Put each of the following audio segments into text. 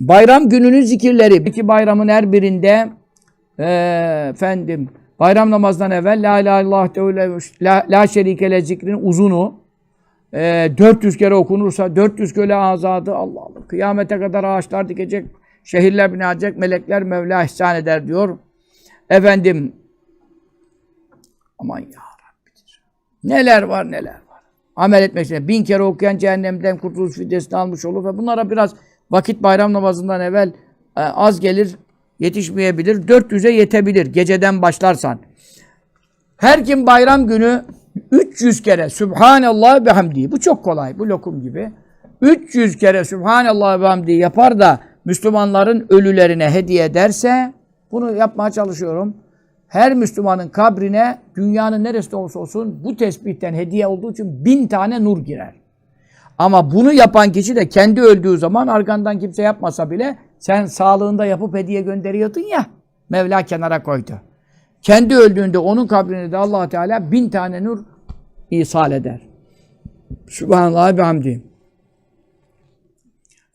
Bayram gününün zikirleri. İki bayramın her birinde eee, efendim bayram namazdan evvel La ilahe illallah teala la, la şerikele zikrin uzunu eee 400 kere okunursa 400 köle azadı Allah Allah. Kıyamete kadar ağaçlar dikecek, şehirler bina edecek, melekler Mevla ihsan eder diyor. Efendim aman ya Rabbidir. Neler var neler var. Amel etmek için. Bin kere okuyan cehennemden kurtuluş fidyesini almış olur ve bunlara biraz vakit bayram namazından evvel e, az gelir, yetişmeyebilir. 400'e yetebilir geceden başlarsan. Her kim bayram günü 300 kere Sübhanallah ve hamdi. Bu çok kolay. Bu lokum gibi. 300 kere Sübhanallah ve hamdi yapar da Müslümanların ölülerine hediye ederse bunu yapmaya çalışıyorum. Her Müslümanın kabrine dünyanın neresinde olursa olsun bu tesbihten hediye olduğu için bin tane nur girer. Ama bunu yapan kişi de kendi öldüğü zaman arkandan kimse yapmasa bile sen sağlığında yapıp hediye gönderiyordun ya Mevla kenara koydu. Kendi öldüğünde onun kabrine de allah Teala bin tane nur ihsal eder. Sübhanallah ve hamdi.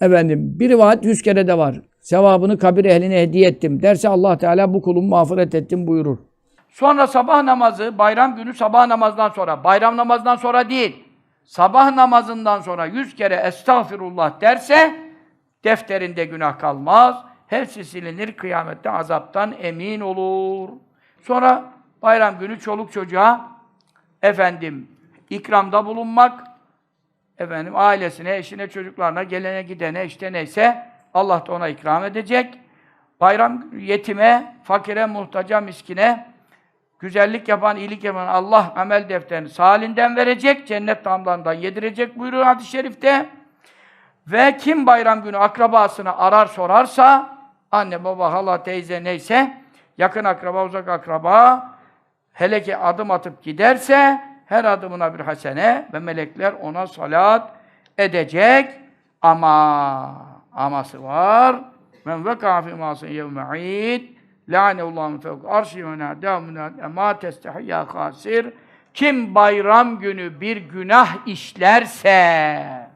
Efendim bir rivayet yüz kere de var. Sevabını kabir ehline hediye ettim derse allah Teala bu kulumu mağfiret ettim buyurur. Sonra sabah namazı, bayram günü sabah namazdan sonra, bayram namazdan sonra değil, sabah namazından sonra yüz kere estağfirullah derse, defterinde günah kalmaz, hepsi silinir, kıyamette azaptan emin olur. Sonra bayram günü çoluk çocuğa, efendim, ikramda bulunmak, efendim, ailesine, eşine, çocuklarına, gelene gidene, işte neyse, Allah da ona ikram edecek. Bayram yetime, fakire, muhtaca, miskine, güzellik yapan, iyilik yapan Allah amel defterini salinden verecek, cennet damlarından yedirecek buyuruyor hadis-i şerifte. Ve kim bayram günü akrabasını arar sorarsa, anne, baba, hala, teyze neyse, yakın akraba, uzak akraba, hele ki adım atıp giderse, her adımına bir hasene ve melekler ona salat edecek. Ama, aması var. Men veka fi masin yevme'id Lâneullahu min fevk arşi ve nâdâ münâd emâ testehiyya khasir. Kim bayram günü bir günah işlerse,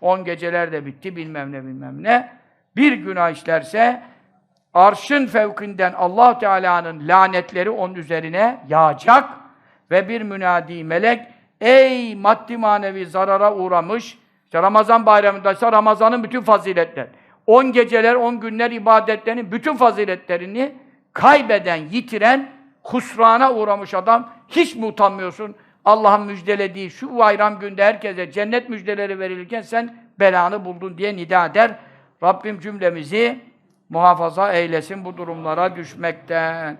on geceler de bitti bilmem ne bilmem ne, bir günah işlerse, arşın fevkinden allah Teala'nın lanetleri onun üzerine yağacak ve bir münadi melek, ey maddi manevi zarara uğramış, işte Ramazan bayramındaysa Ramazan'ın bütün faziletleri, 10 geceler, 10 günler ibadetlerinin bütün faziletlerini kaybeden, yitiren, husrana uğramış adam. Hiç mi utanmıyorsun? Allah'ın müjdelediği şu bayram günde herkese cennet müjdeleri verilirken sen belanı buldun diye nida eder. Rabbim cümlemizi muhafaza eylesin bu durumlara düşmekten.